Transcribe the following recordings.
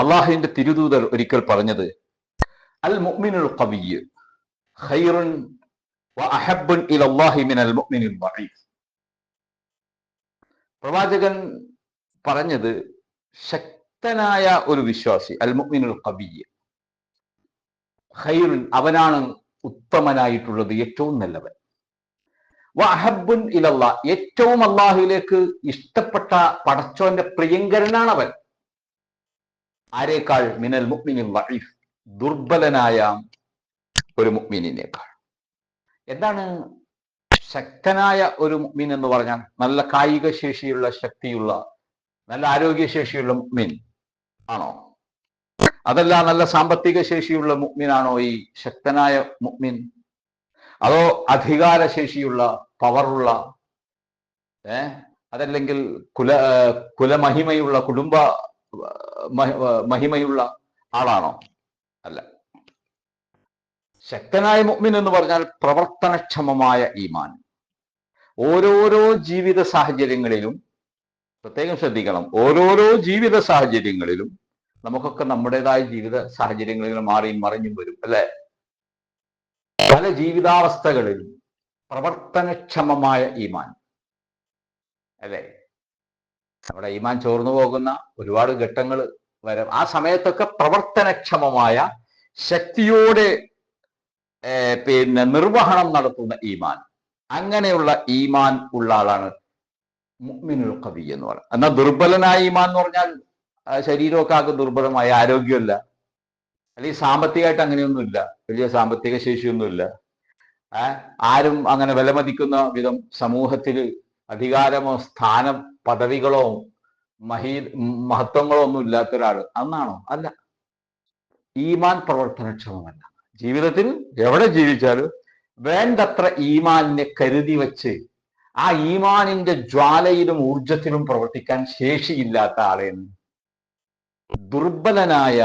അള്ളാഹുവിന്റെ തിരുദൂതർ ഒരിക്കൽ പറഞ്ഞത് അൽ മുഅ്മിനുൽ ഖവിയ്യ് ഖൈറുൻ വ അഹബ്ബുൻ ഇലല്ലാഹി മിനൽ മുഅ്മിനിൽ ദഈഫ് പ്രവാചകൻ പറഞ്ഞത് ശക്തനായ ഒരു വിശ്വാസി അൽ മുഅ്മിനുൽ ഖവിയ്യ് ഖൈറുൻ അവനാണ് ഉത്തമനായിട്ടുള്ളത് ഏറ്റവും നല്ലവൻ. വഹബുൻ ഇലല്ല ഏറ്റവും അള്ളാഹുവിലേക്ക് ഇഷ്ടപ്പെട്ട പടച്ചോന്റെ പ്രിയങ്കരനാണ് അവൻ ആരേക്കാൾ മിനൽ മുഅ്മിനിൽ ദഈഫ് ദുർബലനായ ഒരു മുഅ്മിനിനേക്കാൾ. എന്താണ് ശക്തനായ ഒരു മുഅ്മിൻ എന്ന് പറഞ്ഞാൽ നല്ല കായിക ശേഷിയുള്ള ശക്തിയുള്ള നല്ല ആരോഗ്യശേഷിയുള്ള മുഅ്മിൻ ആണോ? അതല്ല നല്ല സാമ്പത്തിക ശേഷിയുള്ള മുഅ്മിനാണോ ഈ ശക്തനായ മുഅ്മിൻ? അതോ അധികാര ശേഷിയുള്ള പവറുള്ള ഏ? അതല്ലെങ്കിൽ കുല കുലമഹിമയുള്ള കുടുംബ മഹിമയുള്ള ആളാണോ? അല്ല. ശക്തനായ മുഗ്മിൻ എന്ന് പറഞ്ഞാൽ പ്രവർത്തനക്ഷമമായ ഈമാൻ. ഓരോരോ ജീവിത സാഹചര്യങ്ങളിലും പ്രത്യേകം ശ്രദ്ധിക്കണം. ഓരോരോ ജീവിത സാഹചര്യങ്ങളിലും നമുക്കൊക്കെ നമ്മുടേതായ ജീവിത സാഹചര്യങ്ങളിൽ മാറിയും മറിഞ്ഞും വരും അല്ലെ? പല ജീവിതാവസ്ഥകളിലും പ്രവർത്തനക്ഷമമായ ഈമാൻ. അല്ലെ? നമ്മുടെ ഈമാൻ ചോർന്നു പോകുന്ന ഒരുപാട് ഘട്ടങ്ങൾ വരും ആ സമയത്തൊക്കെ പ്രവർത്തനക്ഷമമായ ശക്തിയോടെ പിന്നെ നിർവഹണം നടത്തുന്ന ഈമാൻ. അങ്ങനെയുള്ള ഈമാൻ ഉള്ള ആളാണ് മുഅ്മിനുൽ കവി എന്ന് പറയുന്നത്. എന്നാൽ ദുർബലനായ ഈമാൻ എന്ന് പറഞ്ഞാൽ ശരീരമൊക്കെ ആകെ ദുർബലമായ ആരോഗ്യമില്ല. അല്ലെങ്കിൽ സാമ്പത്തികമായിട്ട് അങ്ങനെയൊന്നുമില്ല. വലിയ സാമ്പത്തിക ശേഷിയൊന്നുമില്ല. ആരും അങ്ങനെ വിലമതിക്കുന്ന വിധം സമൂഹത്തിൽ അധികാരമോ സ്ഥാനം പദവികളോ മഹീ മഹത്വങ്ങളോ ഒന്നും ഇല്ലാത്ത ഒരാൾ അന്നാണോ? അല്ല. ഈമാൻ പ്രവർത്തനക്ഷമമല്ല. ജീവിതത്തിൽ എവിടെ ജീവിച്ചാലും വേണ്ടത്ര ഈമാനിനെ കരുതി വച്ച് ആ ഈമാനിന്റെ ജ്വാലയിലും ഊർജത്തിലും പ്രവർത്തിക്കാൻ ശേഷിയില്ലാത്ത ആളെന്ന് ദുർബലനായ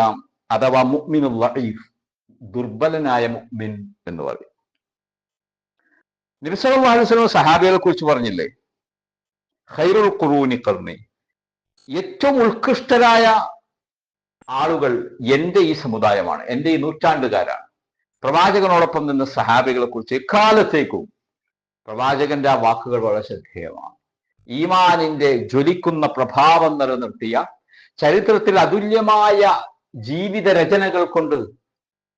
അഥവാ മുഅ്മിനു ലൈഫ് ദുർബലനായ മുഗ്മിൻ എന്ന് പറയും. നിരുസലം സഹാബികളെ കുറിച്ച് പറഞ്ഞില്ലേ? ഖൈറുൽ ഖുറൂനി കർണി ഏറ്റവും ഉത്കൃഷ്ടരായ ആളുകൾ എന്റെ ഈ സമുദായമാണ് എന്റെ ഈ നൂറ്റാണ്ടുകാരാണ്. പ്രവാചകനോടൊപ്പം നിന്ന് സഹാബികളെ കുറിച്ച് എക്കാലത്തേക്കും പ്രവാചകന്റെ ആ വാക്കുകൾ വളരെ ശ്രദ്ധേയമാണ്. ഈമാനിന്റെ ജ്വലിക്കുന്ന പ്രഭാവം നിലനിർത്തിയ ചരിത്രത്തിൽ അതുല്യമായ ജീവിത രചനകൾ കൊണ്ട്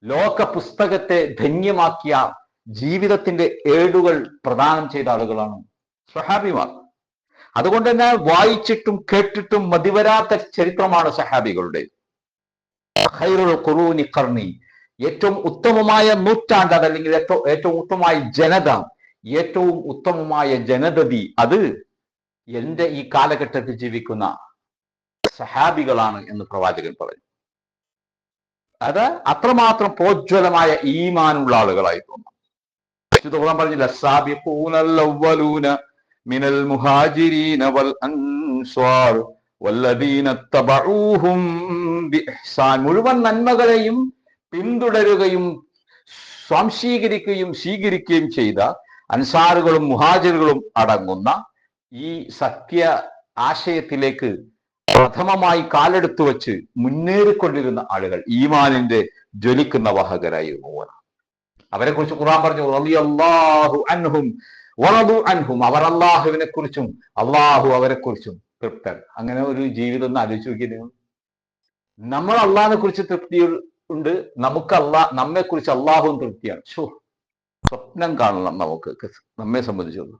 ലോക പുസ്തകത്തെ ധന്യമാക്കിയ ജീവിതത്തിന്റെ ഏടുകൾ പ്രദാനം ചെയ്ത ആളുകളാണ് സഹാബിമാർ അതുകൊണ്ട് തന്നെ വായിച്ചിട്ടും കേട്ടിട്ടും മതിവരാത്ത ചരിത്രമാണ് സഹാബികളുടെ. ഖുറൂനി കർണി ഏറ്റവും ഉത്തമമായ നൂറ്റാണ്ട് അതല്ലെങ്കിൽ ഏറ്റവും ഏറ്റവും ഉത്തമമായ ജനത ഏറ്റവും ഉത്തമമായ ജനതതി അത് എന്റെ ഈ കാലഘട്ടത്തിൽ ജീവിക്കുന്ന സഹാബികളാണ് എന്ന് പ്രവാചകൻ പറഞ്ഞു. അത് അത്രമാത്രം പ്രോജ്വലമായ ഈമാനുള്ള ആളുകളായി ഖുർആൻ പറഞ്ഞില്ല സാബിഖൂനൽ അവ്വലൂന المهاجرين അൻസ്വാർ വല്ലദീന തബഊഹും ബിഇഹ്സാൻ മുഴുവൻ നന്മകളെയും പിന്തുടരുകയും സ്വാംശീകരിക്കുകയും സ്വീകരിക്കുകയും ചെയ്ത അൻസാറുകളും മുഹാജിറുകളും അടങ്ങുന്ന ഈ സത്യ ആശയത്തിലേക്ക് പ്രഥമമായി കാലെടുത്തു വച്ച് മുന്നേറിക്കൊണ്ടിരുന്ന ആളുകൾ ഈമാനിന്റെ ജ്വലിക്കുന്ന വാഹകരായിരുന്നു. അവരെ കുറിച്ച് ഖുർആൻ പറഞ്ഞു റളിയല്ലാഹു അൻഹും വറദു അൻഹും അവർ അള്ളാഹുവിനെ കുറിച്ചും അള്ളാഹു അവരെ കുറിച്ചും തൃപ്തർ. അങ്ങനെ ഒരു ജീവിതം ഒന്ന് ആലോചിച്ച് നോക്കിയത് നമ്മൾ അള്ളാഹിനെ കുറിച്ച് തൃപ്തി ഉണ്ട് നമുക്ക് അള്ളാ നമ്മെ കുറിച്ച് അള്ളാഹുവും തൃപ്തിയാണ്. ഷോ സ്വപ്നം കാണണം നമുക്ക് നമ്മെ സംബന്ധിച്ചുള്ള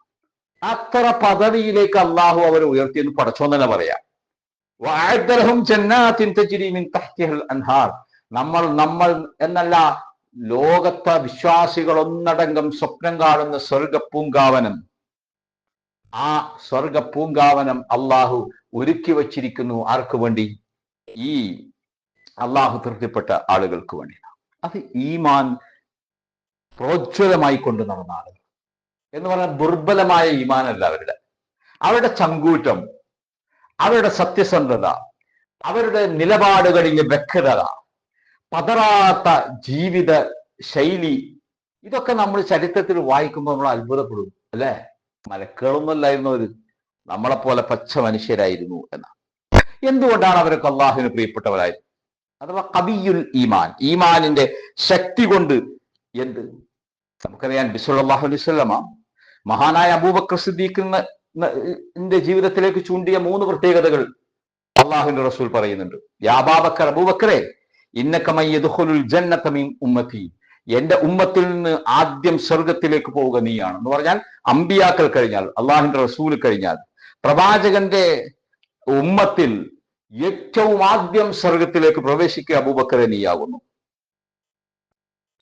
അത്ര പദവിയിലേക്ക് അള്ളാഹു അവരെ ഉയർത്തിയെന്ന് പടച്ചോൻ തന്നെ പറയാം. നമ്മൾ നമ്മൾ എന്നല്ല ലോകത്തെ വിശ്വാസികളൊന്നടങ്കം സ്വപ്നം കാണുന്ന സ്വർഗ പൂങ്കാവനം ആ സ്വർഗ പൂങ്കാവനം അള്ളാഹു ഒരുക്കി വച്ചിരിക്കുന്നു ആർക്ക് വേണ്ടി? ഈ അള്ളാഹു തൃപ്തിപ്പെട്ട ആളുകൾക്ക് വേണ്ടി അത് ഈമാൻ പ്രോജ്വലമായി കൊണ്ടു നടന്ന ആളുകൾ. എന്ന് പറഞ്ഞാൽ ദുർബലമായ ഈമാനല്ല അവരുടെ. അവരുടെ ചങ്കൂറ്റം അവരുടെ സത്യസന്ധത അവരുടെ നിലപാടുകളിലെ വ്യക്തത പതറാത്ത ജീവിത ശൈലി ഇതൊക്കെ നമ്മൾ ചരിത്രത്തിൽ വായിക്കുമ്പോൾ നമ്മൾ അത്ഭുതപ്പെടും അല്ലെ? മലക്കുകളൊന്നുമല്ലായിരുന്നു അവർ നമ്മളെപ്പോലെ പച്ച മനുഷ്യരായിരുന്നു എന്ന എന്തുകൊണ്ടാണ് അവരൊക്കെ അള്ളാഹുവിന് പ്രിയപ്പെട്ടവരായത് അഥവാ കവിയുൽ ഈമാൻ. ഈമാനിന്റെ ശക്തി കൊണ്ട് എന്ത്? നമുക്കറിയാം ബിസുല്ലാഹു അലൈവല്ലമ മഹാനായ അബൂബക്കർ സിദ്ദീഖിന്റെ ജീവിതത്തിലേക്ക് ചൂണ്ടിയ മൂന്ന് പ്രത്യേകതകൾ അള്ളാഹുവിന്റെ റസൂൽ പറയുന്നുണ്ട്. യാബാബക്കർ അബൂബക്കറെ ഇന്നക്കമയ്യദുഹുലുൽ ജന്നത്തമീം ഉമ്മത്തി. എന്റെ ഉമ്മത്തിൽ നിന്ന് ആദ്യം സ്വർഗത്തിലേക്ക് പോവുക നീയാണ്. എന്ന് പറഞ്ഞാൽ അമ്പിയാക്കൾ കഴിഞ്ഞാൽ അള്ളാഹിന്റെ റസൂൽ കഴിഞ്ഞാൽ. പ്രവാചകന്റെ ഉമ്മത്തിൽ ഏറ്റവും ആദ്യം സ്വർഗത്തിലേക്ക് പ്രവേശിക്കുക അബൂബക്കറെ നീയാകുന്നു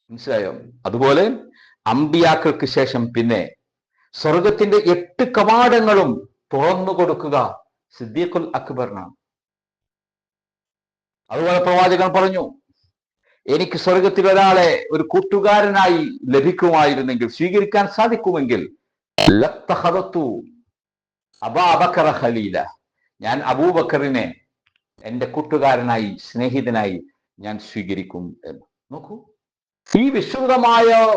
മനസ്സിലായോ? അതുപോലെ അമ്പിയാക്കൾക്ക് ശേഷം പിന്നെ സ്വർഗത്തിന്റെ എട്ട് കവാടങ്ങളും തുറന്നു കൊടുക്കുക സിദ്ദീഖുൽ അക്ബറിനാണ്. അതുപോലെ പ്രവാചകൻ പറഞ്ഞു എനിക്ക് സ്വർഗത്തിൽ ഒരാളെ ഒരു കൂട്ടുകാരനായി ലഭിക്കുമായിരുന്നെങ്കിൽ സ്വീകരിക്കാൻ സാധിക്കുമെങ്കിൽ ഖലീല. ഞാൻ അബൂബക്കറിനെ എന്റെ കൂട്ടുകാരനായി സ്നേഹിതനായി ഞാൻ സ്വീകരിക്കും എന്ന്. നോക്കൂ ഈ വിശ്രുതമായ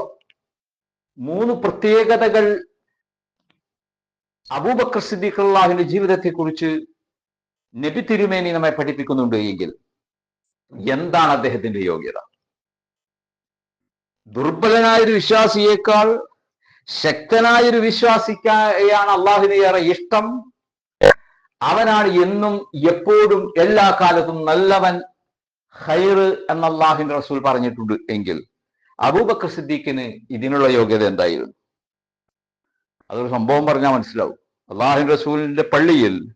മൂന്ന് പ്രത്യേകതകൾ അബൂബക്കർ സിദ്ദീഖ് ജീവിതത്തെ കുറിച്ച് നബി തിരുമേനി നമ്മെ പഠിപ്പിക്കുന്നുണ്ട് എങ്കിൽ എന്താണ് അദ്ദേഹത്തിന്റെ യോഗ്യത? ദുർബലനായൊരു വിശ്വാസിയേക്കാൾ ശക്തനായൊരു വിശ്വാസിക്കാണ് ഏറെ ഇഷ്ടം. അവനാണ് എന്നും എപ്പോഴും എല്ലാ കാലത്തും നല്ലവൻ ഹൈറ് എന്ന അള്ളാഹിന്റെ റസൂൽ പറഞ്ഞിട്ടുണ്ട് എങ്കിൽ അബൂബക്കർ സിദ്ദീഖിന് ഇതിനുള്ള യോഗ്യത എന്തായിരുന്നു? അതൊരു സംഭവം പറഞ്ഞാൽ മനസ്സിലാവും. അള്ളാഹിന്റെ റസൂലിന്റെ പള്ളിയിൽ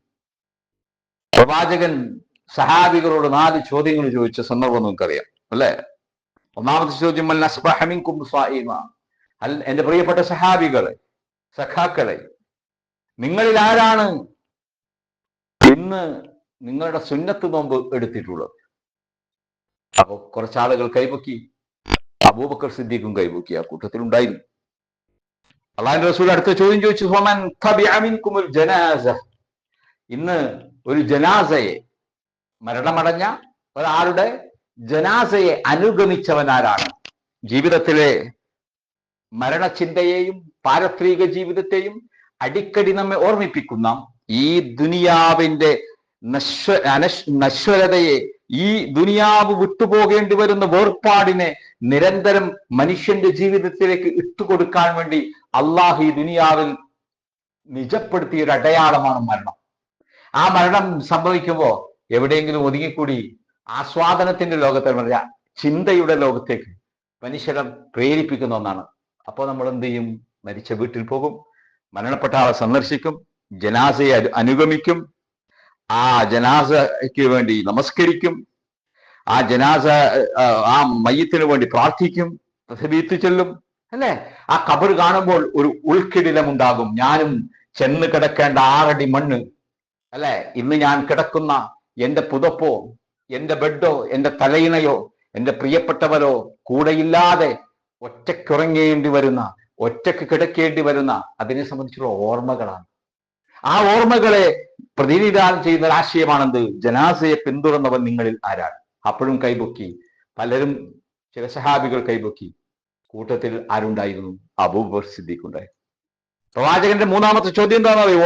പ്രവാചകൻ സഹാബികളോട് നാല് ചോദ്യങ്ങൾ ചോദിച്ച സന്ദർഭം നമുക്കറിയാം അല്ലെ? ഒന്നാമത്തെ ചോദ്യം എന്റെ പ്രിയപ്പെട്ട സഹാബികളെ സഖാക്കളെ നിങ്ങളിൽ ആരാണ് ഇന്ന് നിങ്ങളുടെ സുന്നത്ത് നോമ്പ് എടുത്തിട്ടുള്ളത്? അപ്പൊ കുറച്ചാളുകൾ കൈപൊക്കി അബൂബക്കർ സിദ്ദീഖും കൈപൊക്കി ആ കൂട്ടത്തിലുണ്ടായിരുന്നു. അള്ളാഹിന്റെ റസൂൽ അടുത്ത ചോദ്യം ചോദിച്ചു ഇന്ന് ഒരു ജനാസയെ മരണമടഞ്ഞ ഒരാളുടെ ജനാസയെ അനുഗമിച്ചവനാരാണ്. ജീവിതത്തിലെ മരണചിന്തയെയും പാരത്രിക ജീവിതത്തെയും അടിക്കടി നമ്മെ ഓർമ്മിപ്പിക്കുന്ന ഈ ദുനിയാവിന്റെ നശ്വ നശ്വരതയെ ഈ ദുനിയാവ് വിട്ടുപോകേണ്ടി വരുന്ന വേർപാടിനെ നിരന്തരം മനുഷ്യന്റെ ജീവിതത്തിലേക്ക് ഇട്ടുകൊടുക്കാൻ വേണ്ടി അള്ളാഹു ഈ ദുനിയാവിൽ നിജപ്പെടുത്തിയ ഒരു അടയാളമാണ് മരണം. ആ മരണം സംഭവിക്കുമ്പോൾ എവിടെയെങ്കിലും ഒതുങ്ങിക്കൂടി ആസ്വാദനത്തിന്റെ ലോകത്തെ ചിന്തയുടെ ലോകത്തേക്ക് മനുഷ്യരെ പ്രേരിപ്പിക്കുന്ന ഒന്നാണ്. അപ്പോൾ നമ്മൾ എന്ത് ചെയ്യും? മരിച്ച വീട്ടിൽ പോകും. മരണപ്പെട്ട ആളെ സന്ദർശിക്കും. ജനാസയെ അനുഗമിക്കും. ആ ജനാസയ്ക്ക് വേണ്ടി നമസ്കരിക്കും. ആ ജനാസ ആ, ആ മയ്യത്തിന് വേണ്ടി പ്രാർത്ഥിക്കും. തസബീത്ത് ചെല്ലും. അല്ലേ? ആ കബർ കാണുമ്പോൾ ഒരു ഉൾക്കിടിലമുണ്ടാകും ഞാനും ചെന്ന് കിടക്കേണ്ട ആറടി മണ്ണ്. അല്ലെ? ഇന്ന് ഞാൻ കിടക്കുന്ന എന്റെ പുതപ്പോ എന്റെ ബെഡോ എന്റെ തലയിണയോ എന്റെ പ്രിയപ്പെട്ടവരോ കൂടെയില്ലാതെ ഒറ്റയ്ക്കുറങ്ങേണ്ടി വരുന്ന ഒറ്റയ്ക്ക് കിടക്കേണ്ടി വരുന്ന അതിനെ സംബന്ധിച്ചുള്ള ഓർമ്മകളാണ്. ആ ഓർമ്മകളെ പ്രതിനിധാനം ചെയ്യുന്ന ഒരു ആശയമാണെന്ത്? ജനാസയെ പിന്തുടർന്നവൻ നിങ്ങളിൽ ആരാണ്? അപ്പോഴും കൈപൊക്കി പലരും ചില സഹാബികൾ കൈപൊക്കി കൂട്ടത്തിൽ ആരുണ്ടായിരുന്നു? അബൂബർ സിദ്ദീഖ് ഉണ്ടായിരുന്നു. പ്രവാചകന്റെ മൂന്നാമത്തെ ചോദ്യം എന്താണെന്ന് അറിയോ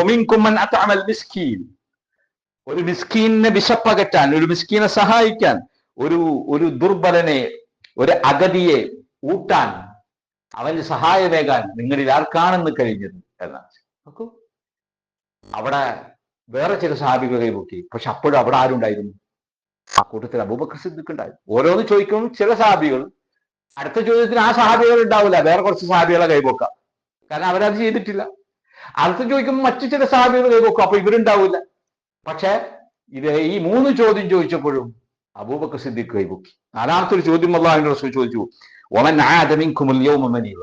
ഒരു മിസ്കീനെ വിശപ്പകറ്റാൻ ഒരു മിസ്കീനെ സഹായിക്കാൻ ഒരു ഒരു ദുർബലനെ ഒരു അഗതിയെ ഊട്ടാൻ അവന് സഹായമേകാൻ നിങ്ങളിൽ ആർക്കാണെന്ന് കഴിഞ്ഞത് എന്നാണ്. നോക്കൂ. അവിടെ വേറെ ചില സഹാബികളെ നോക്കി. പക്ഷെ അപ്പോഴും അവിടെ ആരുണ്ടായിരുന്നു ആ കൂട്ടത്തിൽ അബൂബക്കർ സിദ്ദിഖ് ഉണ്ടായിരുന്നു. ഓരോന്ന് ചോദിക്കുമ്പോൾ ചില സഹാബികൾ അടുത്ത ചോദ്യത്തിന് ആ സഹാബികൾ ഉണ്ടാവില്ല. വേറെ കുറച്ച് സഹാബികളെ കൈപോക്കാം കാരണം അവരത് ചെയ്തിട്ടില്ല. അടുത്ത ചോദിക്കുമ്പോൾ മറ്റു ചില സഹാബികൾ കൈപോക്കും അപ്പൊ ഇവരുണ്ടാവില്ല. പക്ഷെ ഇത് ഈ മൂന്ന് ചോദ്യം ചോദിച്ചപ്പോഴും അബൂബക്കർ സിദ്ദിഖ് കൈപൊക്കി. നാലാമത്തെ ഒരു ചോദ്യം അള്ളാഹിന്റെ റസൂൽ ചോദിച്ചു ഒമൻ മനീവ?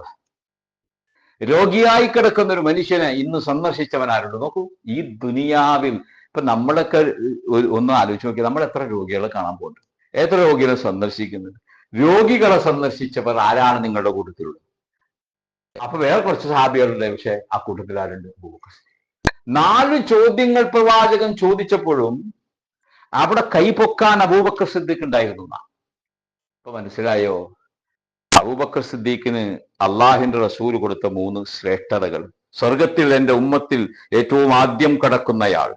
രോഗിയായി കിടക്കുന്ന ഒരു മനുഷ്യനെ ഇന്ന് സന്ദർശിച്ചവൻ ആരുണ്ട്? നോക്കൂ ഈ ദുനിയാവിൽ ഇപ്പൊ നമ്മളൊക്കെ ഒന്ന് ആലോചിച്ച് നോക്കി നമ്മൾ എത്ര രോഗികളെ കാണാൻ പോകുന്നുണ്ട്? എത്ര രോഗികളെ സന്ദർശിക്കുന്നുണ്ട്? രോഗികളെ സന്ദർശിച്ചവർ ആരാണ് നിങ്ങളുടെ കൂട്ടത്തിലുള്ളത്? അപ്പൊ വേറെ കുറച്ച് സാബികളുണ്ട് പക്ഷെ ആ കൂട്ടത്തിൽ ആരുണ്ട് അബൂബക്കർ. നാല് ചോദ്യങ്ങൾ പ്രവാചകൻ ചോദിച്ചപ്പോഴും അവിടെ കൈപൊക്കാൻ അബൂബക്കർ സിദ്ദീഖ് ഉണ്ടായിരുന്നു ഇപ്പൊ മനസ്സിലായോ? അബൂബക്കർ സിദ്ദീഖിന് അള്ളാഹിന്റെ റസൂൽ കൊടുത്ത മൂന്ന് ശ്രേഷ്ഠതകൾ. സ്വർഗത്തിൽ എന്റെ ഉമ്മത്തിൽ ഏറ്റവും ആദ്യം കടക്കുന്നയാൾ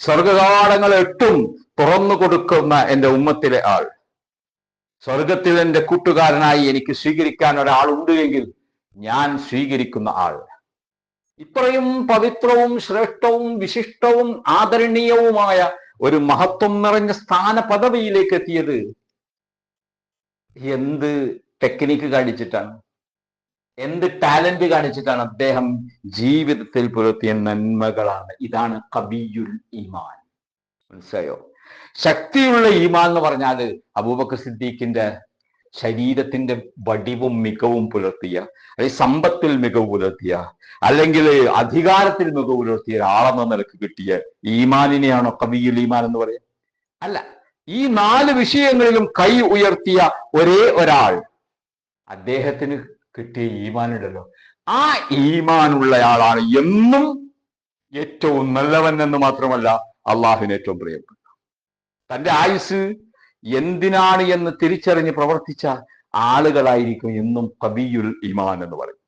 സ്വർഗകാടങ്ങൾ എട്ടും തുറന്നു കൊടുക്കുന്ന എന്റെ ഉമ്മത്തിലെ ആൾ. സ്വർഗത്തിൽ എന്റെ കൂട്ടുകാരനായി എനിക്ക് സ്വീകരിക്കാൻ ഒരാളുണ്ട് എങ്കിൽ ഞാൻ സ്വീകരിക്കുന്ന ആൾ. ഇത്രയും പവിത്രവും ശ്രേഷ്ഠവും വിശിഷ്ടവും ആദരണീയവുമായ ഒരു മഹത്വം നിറഞ്ഞ സ്ഥാന പദവിയിലേക്ക് എത്തിയത് എന്ത് ടെക്നിക്ക് കാണിച്ചിട്ടാണ്? എന്ത് ടാലന്റ് കാണിച്ചിട്ടാണ് അദ്ദേഹം ജീവിതത്തിൽ പുലർത്തിയ നന്മകളാണ്? ഇതാണ് കബിയുൽ ഈമാൻ. മനസ്സിലായോ? ശക്തിയുള്ള ഈമാൻ എന്ന് പറഞ്ഞാൽ അബൂബക്കർ സിദ്ദീഖിന്റെ ശരീരത്തിന്റെ വടിവും മികവും പുലർത്തിയ അല്ലെങ്കിൽ സമ്പത്തിൽ മികവ് പുലർത്തിയ അല്ലെങ്കിൽ അധികാരത്തിൽ മികവ് പുലർത്തിയ ഒരാളെന്ന നിലയ്ക്ക് കിട്ടിയ ഈമാനിനെയാണോ കവിയുൽ ഈമാൻ എന്ന് പറയാം അല്ല ഈ നാല് വിഷയങ്ങളിലും കൈ ഉയർത്തിയ ഒരേ ഒരാൾ അദ്ദേഹത്തിന് കിട്ടിയ ഈമാനുണ്ടല്ലോ ആ ഈമാനുള്ളയാളാണ് എന്നും ഏറ്റവും നല്ലവൻ എന്ന് മാത്രമല്ല അള്ളാഹുവിന് ഏറ്റവും പ്രിയപ്പെട്ട. തന്റെ ആയുസ് എന്തിനാണ് എന്ന് തിരിച്ചറിഞ്ഞ് പ്രവർത്തിച്ച ആളുകളായിരിക്കും എന്നും കബിയുൽ ഇമാൻ എന്ന് പറയും.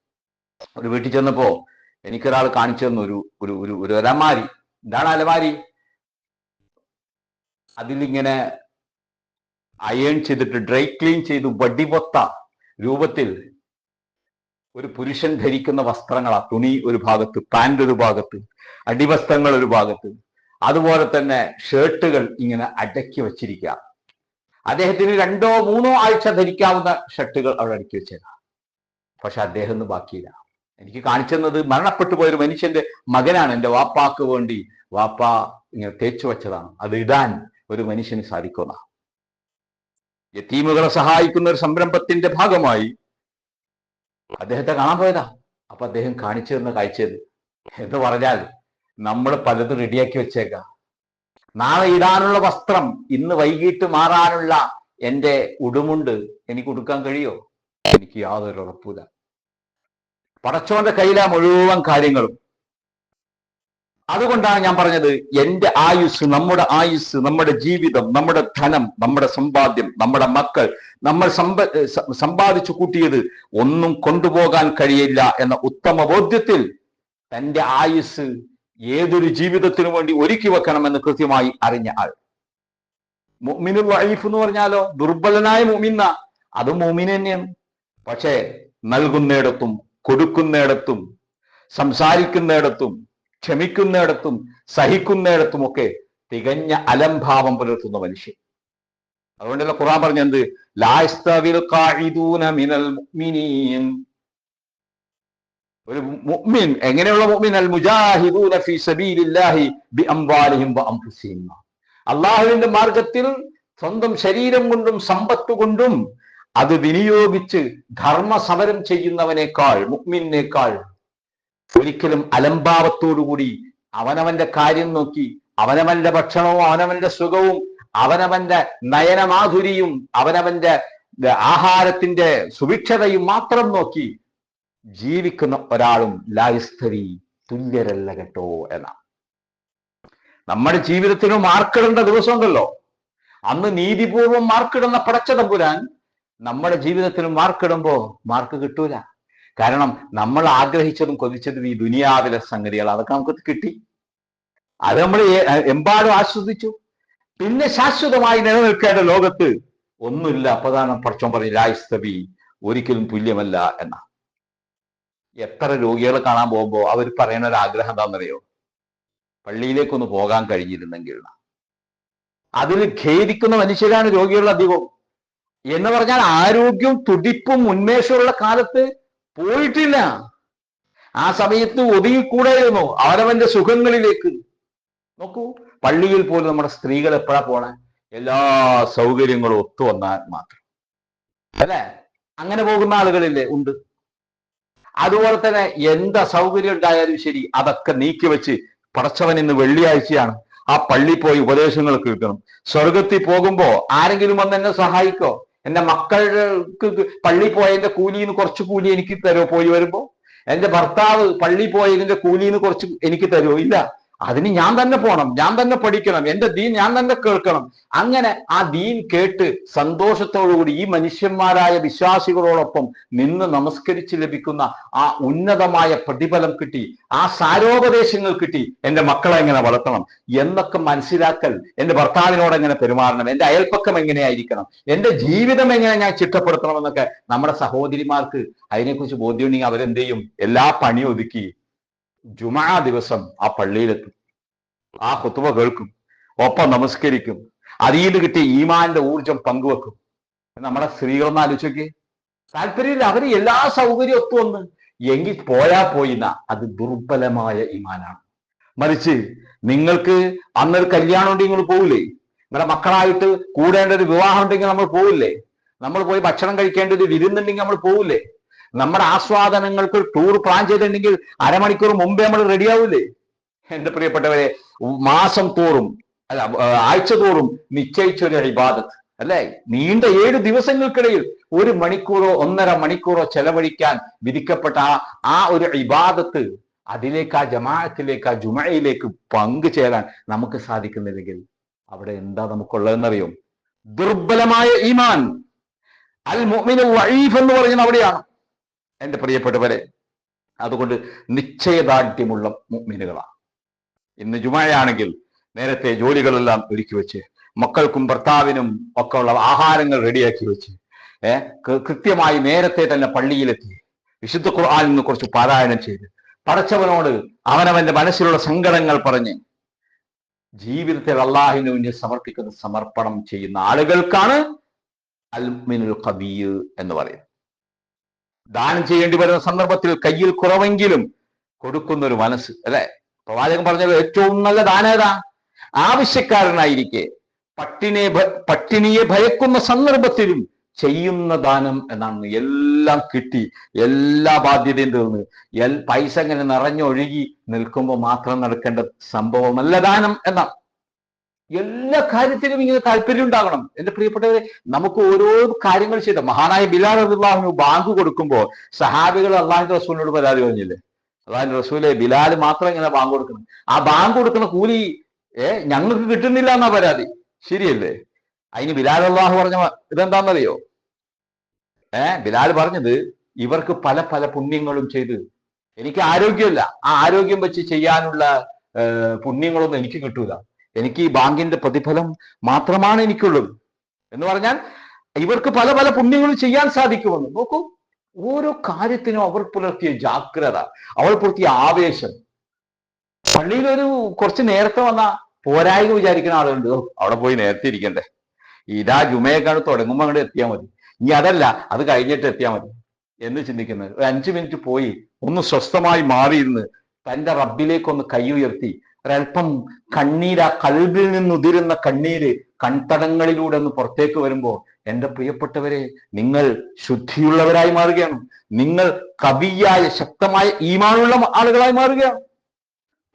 ഒരു വീട്ടിൽ ചെന്നപ്പോ എനിക്കൊരാൾ കാണിച്ചു തന്നു ഒരു ഒരു ഒരു ഒരു അലമാരി. എന്താണ് അലമാരി? അതിലിങ്ങനെ അയൺ ചെയ്തിട്ട് ഡ്രൈ ക്ലീൻ ചെയ്ത് വടിപൊത്ത രൂപത്തിൽ ഒരു പുരുഷൻ ധരിക്കുന്ന വസ്ത്രങ്ങളാ. തുണി ഒരു ഭാഗത്ത് പാന്റ് ഒരു ഭാഗത്ത് അടിവസ്ത്രങ്ങൾ ഒരു ഭാഗത്ത്. അതുപോലെ തന്നെ ഷർട്ടുകൾ ഇങ്ങനെ അടക്കി വച്ചിരിക്കുക. അദ്ദേഹത്തിന് രണ്ടോ മൂന്നോ ആഴ്ച ധരിക്കാവുന്ന ഷർട്ടുകൾ അവിടെ അടുക്കി വെച്ചേക്കാം. പക്ഷെ അദ്ദേഹം ഒന്നും ബാക്കിയില്ല. എനിക്ക് കാണിച്ചെന്നത് മരണപ്പെട്ടു പോയൊരു മനുഷ്യന്റെ മകനാണ്. എന്റെ വാപ്പാക്ക് വേണ്ടി വാപ്പ ഇങ്ങനെ തേച്ചു വെച്ചതാണ്. അത് ഇടാൻ ഒരു മനുഷ്യന് സാധിക്കുന്ന യത്തീമുകളെ സഹായിക്കുന്ന ഒരു സംരംഭത്തിന്റെ ഭാഗമായി അദ്ദേഹത്തെ കാണാൻ പോയതാ. അപ്പൊ അദ്ദേഹം കാണിച്ചു തന്ന കാഴ്ചയത് എന്ന് പറഞ്ഞാൽ നമ്മൾ പലതും റെഡിയാക്കി വെച്ചേക്കാം. നാളെ ഇടാനുള്ള വസ്ത്രം ഇന്ന് വൈകിട്ട് മാറാനുള്ള എന്റെ ഉടുമുണ്ട് എനിക്ക് ഉടുക്കാൻ കഴിയോ? എനിക്ക് യാതൊരു ഉറപ്പില്ല പടച്ചോന്റെ കയ്യിലാ മുഴുവൻ കാര്യങ്ങളും. അതുകൊണ്ടാണ് ഞാൻ പറഞ്ഞത് എന്റെ ആയുസ് നമ്മുടെ ആയുസ് നമ്മുടെ ജീവിതം നമ്മുടെ ധനം നമ്മുടെ സമ്പാദ്യം നമ്മുടെ മക്കൾ നമ്മൾ സമ്പ സമ്പാദിച്ചു കൂട്ടിയത് ഒന്നും കൊണ്ടുപോകാൻ കഴിയില്ല എന്ന ഉത്തമ ബോധ്യത്തിൽ തന്റെ ആയുസ് ഏതൊരു ജീവിതത്തിനു വേണ്ടി ഒരുക്കി വെക്കണമെന്ന് കൃത്യമായി അറിഞ്ഞ ആൾ. മുമിനു വൈഫ് എന്ന് പറഞ്ഞാലോ ദുർബലനായ മുമിന്ന അത് മുഅ്മിൻ തന്നെയാണ്. പക്ഷേ നൽകുന്നിടത്തും കൊടുക്കുന്നിടത്തും സംസാരിക്കുന്നിടത്തും ക്ഷമിക്കുന്നിടത്തും സഹിക്കുന്നിടത്തും ഒക്കെ തികഞ്ഞ അലംഭാവം പുലർത്തുന്ന മനുഷ്യൻ. അതുകൊണ്ടല്ല ഖുറാൻ പറഞ്ഞത് ലാസ്തവിൽ ഒരു മുഅ്മിൻ എങ്ങനെയുള്ള മുഅ്മിൻ? അൽ മുജാഹിദൂന ഫീ സബീലില്ലാഹി ബി വ അള്ളാഹുവിന്റെ മാർഗത്തിൽ സ്വന്തം ശരീരം കൊണ്ടും സമ്പത്ത് കൊണ്ടും അത് വിനിയോഗിച്ച് ധർമ്മ സമരം ചെയ്യുന്നവനേക്കാൾ മുക്മിനേക്കാൾ ഒരിക്കലും അലംഭാവത്തോടുകൂടി അവനവന്റെ കാര്യം നോക്കി അവനവന്റെ ഭക്ഷണവും അവനവന്റെ സുഖവും അവനവന്റെ നയനമാധുരിയും അവനവന്റെ ആഹാരത്തിന്റെ സുഭിക്ഷതയും മാത്രം നോക്കി ജീവിക്കുന്ന ഒരാളും ലായസ്ഥരി തുല്യരല്ല കേട്ടോ എന്നാണ് നമ്മുടെ ജീവിതത്തിന് മാർക്കിടേണ്ട ദിവസമുണ്ടല്ലോ. അന്ന് നീതിപൂർവം മാർക്കിടുന്ന പടച്ച തമ്പുരാൻ നമ്മുടെ ജീവിതത്തിന് മാർക്കിടുമ്പോ മാർക്ക് കിട്ടൂല. കാരണം നമ്മൾ ആഗ്രഹിച്ചതും കൊതിച്ചതും ഈ ദുനിയാവിലെ സംഗതികൾ അതൊക്കെ നമുക്ക് കിട്ടി. അത് നമ്മൾ എമ്പാടും ആസ്വദിച്ചു. പിന്നെ ശാശ്വതമായി നിലനിൽക്കേണ്ട ലോകത്ത് ഒന്നുമില്ല. അപ്പതാണ് പടച്ചോൻ പറഞ്ഞു ലായിസ്തബി ഒരിക്കലും തുല്യമല്ല എന്ന. എത്ര രോഗികളെ കാണാൻ പോകുമ്പോൾ അവർ പറയുന്ന ഒരു ആഗ്രഹം എന്താണെന്നറിയോ? പള്ളിയിലേക്കൊന്ന് പോകാൻ കഴിഞ്ഞിരുന്നെങ്കിൽ. അതിൽ ഖേദിക്കുന്ന മനുഷ്യരാണ് രോഗികൾ അധികവും. എന്ന് പറഞ്ഞാൽ ആരോഗ്യവും തുടിപ്പും ഉന്മേഷമുള്ള കാലത്ത് പോയിട്ടില്ല. ആ സമയത്ത് ഒതുങ്ങിക്കൂടായിരുന്നു അവരവന്റെ സുഖങ്ങളിലേക്ക്. നോക്കൂ പള്ളിയിൽ പോലും നമ്മുടെ സ്ത്രീകൾ എപ്പോഴാ പോണേ? എല്ലാ സൗകര്യങ്ങളും ഒത്തു വന്നാൽ മാത്രം. അല്ലേ? അങ്ങനെ പോകുന്ന ആളുകളില്ലേ ഉണ്ട്. അതുപോലെ തന്നെ എന്താ സൗകര്യം ഉണ്ടായാലും ശരി അതൊക്കെ നീക്കി വെച്ച് പടച്ചവൻ ഇന്ന് വെള്ളിയാഴ്ചയാണ് ആ പള്ളി പോയി ഉപദേശങ്ങൾ കേൾക്കണം. സ്വർഗത്തിൽ പോകുമ്പോ ആരെങ്കിലും വന്ന് എന്നെ സഹായിക്കോ? എന്റെ മക്കൾക്ക് പള്ളി പോയതിന്റെ കൂലിന്ന് കുറച്ച് കൂലി എനിക്ക് തരുമോ പോയി വരുമ്പോ? എന്റെ ഭർത്താവ് പള്ളി പോയതിന്റെ കൂലിന്ന് കുറച്ച് എനിക്ക് തരുമോ ഇല്ല. അതിന് ഞാൻ തന്നെ പോണം ഞാൻ തന്നെ പഠിക്കണം എന്റെ ദീൻ ഞാൻ തന്നെ കേൾക്കണം. അങ്ങനെ ആ ദീൻ കേട്ട് സന്തോഷത്തോടുകൂടി ഈ മനുഷ്യന്മാരായ വിശ്വാസികളോടൊപ്പം നിന്ന് നമസ്കരിച്ച് ലഭിക്കുന്ന ആ ഉന്നതമായ പ്രതിഫലം കിട്ടി ആ സാരോപദേശങ്ങൾ കിട്ടി എന്റെ മക്കളെ എങ്ങനെ വളർത്തണം എന്നൊക്കെ മനസ്സിലാക്കൽ എന്റെ ഭർത്താവിനോട് എങ്ങനെ പെരുമാറണം എന്റെ അയൽപ്പക്കം എങ്ങനെയായിരിക്കണം എന്റെ ജീവിതം എങ്ങനെ ഞാൻ ചിട്ടപ്പെടുത്തണം എന്നൊക്കെ നമ്മുടെ സഹോദരിമാർക്ക് അതിനെക്കുറിച്ച് ബോധ്യമുണ്ടെങ്കിൽ അവരെന്ത് ചെയ്യും? എല്ലാ പണി ഒതുക്കി ജുമാ ദിവസം ആ പള്ളിയിലെത്തും. ആ കുത്തുവ കേൾക്കും. ഒപ്പം നമസ്കരിക്കും. നിന്ന് കിട്ടിയ ഈമാന്റെ ഊർജം പങ്കുവെക്കും. നമ്മുടെ സ്ത്രീകളൊന്ന് ആലോചിച്ചോക്കെ താല്പര്യമില്ല അവർ എല്ലാ സൗകര്യം ഒത്തു വന്ന് എങ്കിൽ പോയാ പോയിന്ന അത് ദുർബലമായ ഈമാനാണ്. മറിച്ച് നിങ്ങൾക്ക് അന്നൊരു കല്യാണം ഉണ്ടെങ്കിൽ നിങ്ങൾ പോവില്ലേ? നിങ്ങളുടെ മക്കളായിട്ട് കൂടേണ്ട ഒരു വിവാഹം ഉണ്ടെങ്കിൽ നമ്മൾ പോവില്ലേ? നമ്മൾ പോയി ഭക്ഷണം കഴിക്കേണ്ട ഒരു വിരുന്നുണ്ടെങ്കിൽ നമ്മൾ പോവില്ലേ? നമ്മുടെ ആസ്വാദനങ്ങൾക്ക് ടൂർ പ്ലാൻ ചെയ്തിട്ടുണ്ടെങ്കിൽ അരമണിക്കൂർ മുമ്പേ നമ്മൾ റെഡിയാവില്ലേ എന്റെ പ്രിയപ്പെട്ടവരെ മാസം തോറും അല്ല ആഴ്ച തോറും നിശ്ചയിച്ച ഒരു ഇബാദത്ത് അല്ലേ? നീണ്ട ഏഴ് ദിവസങ്ങൾക്കിടയിൽ ഒരു മണിക്കൂറോ ഒന്നര മണിക്കൂറോ ചെലവഴിക്കാൻ വിധിക്കപ്പെട്ട ആ ആ ഒരു ഇബാദത്ത് അതിലേക്ക് ആ ജമാഅത്തിലേക്ക് ആ ജുമയിലേക്ക് പങ്കുചേരാൻ നമുക്ക് സാധിക്കുന്നില്ലെങ്കിൽ അവിടെ എന്താ നമുക്കുള്ളതെന്നറിയും? ദുർബലമായ ഈമാൻ അൽ മുഅ്മിനു വഴീഫ് എന്ന് പറയുന്നത് അവിടെയാണ്. എന്റെ പ്രിയപ്പെട്ടവരെ അതുകൊണ്ട് നിശ്ചയദാർഢ്യമുള്ള മുഅ്മിനുകളാണ് ഇന്ന് ജുമയാണെങ്കിൽ നേരത്തെ ജോലികളെല്ലാം ഒരുക്കി വെച്ച് മക്കൾക്കും ഭർത്താവിനും ഒക്കെ ഉള്ള ആഹാരങ്ങൾ റെഡിയാക്കി വെച്ച് കൃത്യമായി നേരത്തെ തന്നെ പള്ളിയിലെത്തി വിശുദ്ധ ഖുർആാനിൽ നിന്ന് കുറച്ച് പാരായണം ചെയ്ത് പടച്ചവനോട് അവനവന്റെ മനസ്സിലുള്ള സങ്കടങ്ങൾ പറഞ്ഞ് ജീവിതത്തിൽ അള്ളാഹിന് മുന്നിൽ സമർപ്പിക്കുന്ന സമർപ്പണം ചെയ്യുന്ന ആളുകൾക്കാണ് അൽമിനുൽ കബീർ എന്ന് പറയുന്നത്. ദാനം ചെയ്യേണ്ടി വരുന്ന സന്ദർഭത്തിൽ കയ്യിൽ കുറവെങ്കിലും കൊടുക്കുന്ന ഒരു മനസ്സ് അല്ലെ? പ്രവാചകൻ പറഞ്ഞത് ഏറ്റവും നല്ല ദാനേതാ ആവശ്യക്കാരനായിരിക്കെ പട്ടിനെ പട്ടിണിയെ ഭയക്കുന്ന സന്ദർഭത്തിലും ചെയ്യുന്ന ദാനം എന്നാണ് എല്ലാം കിട്ടി എല്ലാ ബാധ്യതയും തീർന്ന്. എൽ പൈസ ഇങ്ങനെ നിറഞ്ഞൊഴുകി നിൽക്കുമ്പോൾ മാത്രം നടക്കേണ്ട സംഭവമല്ല ദാനം എന്നാണ്. എല്ലാ കാര്യത്തിലും ഇങ്ങനെ താല്പര്യം ഉണ്ടാകണം. എന്റെ പ്രിയപ്പെട്ടവരെ നമുക്ക് ഓരോ കാര്യങ്ങൾ ചെയ്ത മഹാനായ ബിലാൽ അള്ളാഹുനു ബാങ്ക് കൊടുക്കുമ്പോൾ സഹാബികൾ അള്ളാഹിന്റെ റസൂലിനോട് പരാതി പറഞ്ഞില്ലേ? അള്ളാഹിന്റെ റസൂലെ ബിലാൽ മാത്രം ഇങ്ങനെ ബാങ്ക് കൊടുക്കണം. ആ ബാങ്ക് കൊടുക്കുന്ന കൂലി ഏ ഞങ്ങൾക്ക് കിട്ടുന്നില്ല എന്നാ പരാതി. ശരിയല്ലേ? അതിന് ബിലാൽ അള്ളാഹു പറഞ്ഞ ഇതെന്താണെന്നറിയോ ഏ ബിലാൽ പറഞ്ഞത് ഇവർക്ക് പല പല പുണ്യങ്ങളും ചെയ്ത്. എനിക്ക് ആരോഗ്യമില്ല. ആ ആരോഗ്യം വെച്ച് ചെയ്യാനുള്ള പുണ്യങ്ങളൊന്നും എനിക്ക് കിട്ടൂല. എനിക്ക് ഈ ബാങ്കിന്റെ പ്രതിഫലം മാത്രമാണ് എനിക്കുള്ളത്. എന്ന് പറഞ്ഞാൽ ഇവർക്ക് പല പല പുണ്യങ്ങളും ചെയ്യാൻ സാധിക്കുമെന്ന്. നോക്കൂ ഓരോ കാര്യത്തിനും അവർ പുലർത്തിയ ജാഗ്രത അവർ പുലർത്തിയ ആവേശം. പള്ളിയിൽ ഒരു കുറച്ച് നേരത്തെ വന്ന പോരായ്മ വിചാരിക്കുന്ന ആളുണ്ട് അവിടെ പോയി നേരത്തെ ഇരിക്കണ്ടേ. ഇതാ ജുമയൊക്കെയാണ് തുടങ്ങുമ്പോൾ അങ്ങോട്ട് എത്തിയാൽ മതി. ഇനി അതല്ല അത് കഴിഞ്ഞിട്ട് എത്തിയാൽ മതി. എന്ന് ചിന്തിക്കുന്നത്. ഒരു അഞ്ചു മിനിറ്റ് പോയി ഒന്ന് സ്വസ്ഥമായി മാറിയിരുന്ന് തന്റെ റബ്ബിലേക്കൊന്ന് കൈ ഉയർത്തി ഒരല്പം കണ്ണീര ആ കൽബിൽ നിന്നുതിരുന്ന കണ്ണീര് കൺതടങ്ങളിലൂടെ ഒന്ന് പുറത്തേക്ക് വരുമ്പോൾ എന്റെ പ്രിയപ്പെട്ടവരെ നിങ്ങൾ ശുദ്ധിയുള്ളവരായി മാറുകയാണ്. നിങ്ങൾ കവിയായ ശക്തമായ ഈമാനുള്ള ആളുകളായി മാറുകയാണ്.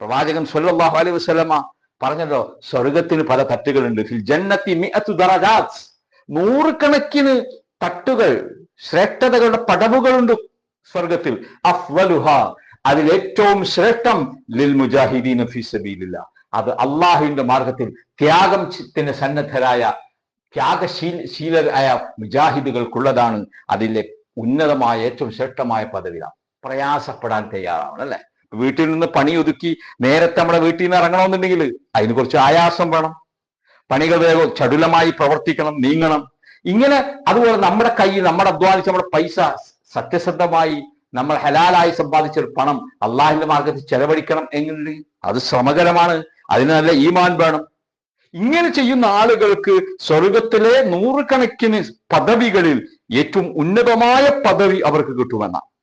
പ്രവാചകൻ സല്ലല്ലാഹു അലൈഹി വസല്ലമ പറഞ്ഞല്ലോ സ്വർഗത്തിന് പല തട്ടുകളുണ്ട്. ജന്നത്തി നൂറുകണക്കിന് തട്ടുകൾ ശ്രേഷ്ഠതകളുടെ പടവുകളുണ്ട് സ്വർഗത്തിൽ അഫ്വലുഹ. അതിൽ ഏറ്റവും ശ്രേഷ്ഠം ലിൽ മുജാഹിദീൻ ഫിസബീലില്ല അത് അള്ളാഹുവിന്റെ മാർഗത്തിൽ ത്യാഗത്തിന് സന്നദ്ധരായ ത്യാഗശീല ശീലരായ മുജാഹിദുകൾക്കുള്ളതാണ് അതിലെ ഉന്നതമായ ഏറ്റവും ശ്രേഷ്ഠമായ പദവിയാണ്. പ്രയാസപ്പെടാൻ തയ്യാറാവണം അല്ലെ? വീട്ടിൽ നിന്ന് പണി ഒതുക്കി നേരത്തെ നമ്മുടെ വീട്ടിൽ നിന്ന് ഇറങ്ങണമെന്നുണ്ടെങ്കിൽ അതിന് കുറച്ച് ആയാസം വേണം. പണികൾ വേഗം ചടുലമായി പ്രവർത്തിക്കണം നീങ്ങണം. ഇങ്ങനെ അതുപോലെ നമ്മുടെ കയ്യിൽ നമ്മുടെ അധ്വാനിച്ച് നമ്മുടെ പൈസ സത്യസന്ധമായി നമ്മൾ ഹലാലായി സമ്പാദിച്ച ഒരു പണം അള്ളാഹിന്റെ മാർഗത്തിൽ ചെലവഴിക്കണം എങ്ങനെ അത് ശ്രമകരമാണ്. അതിന് നല്ല ഈമാൻ വേണം. ഇങ്ങനെ ചെയ്യുന്ന ആളുകൾക്ക് സ്വർഗത്തിലെ നൂറുകണക്കിന് പദവികളിൽ ഏറ്റവും ഉന്നതമായ പദവി അവർക്ക് കിട്ടുമെന്നാണ്.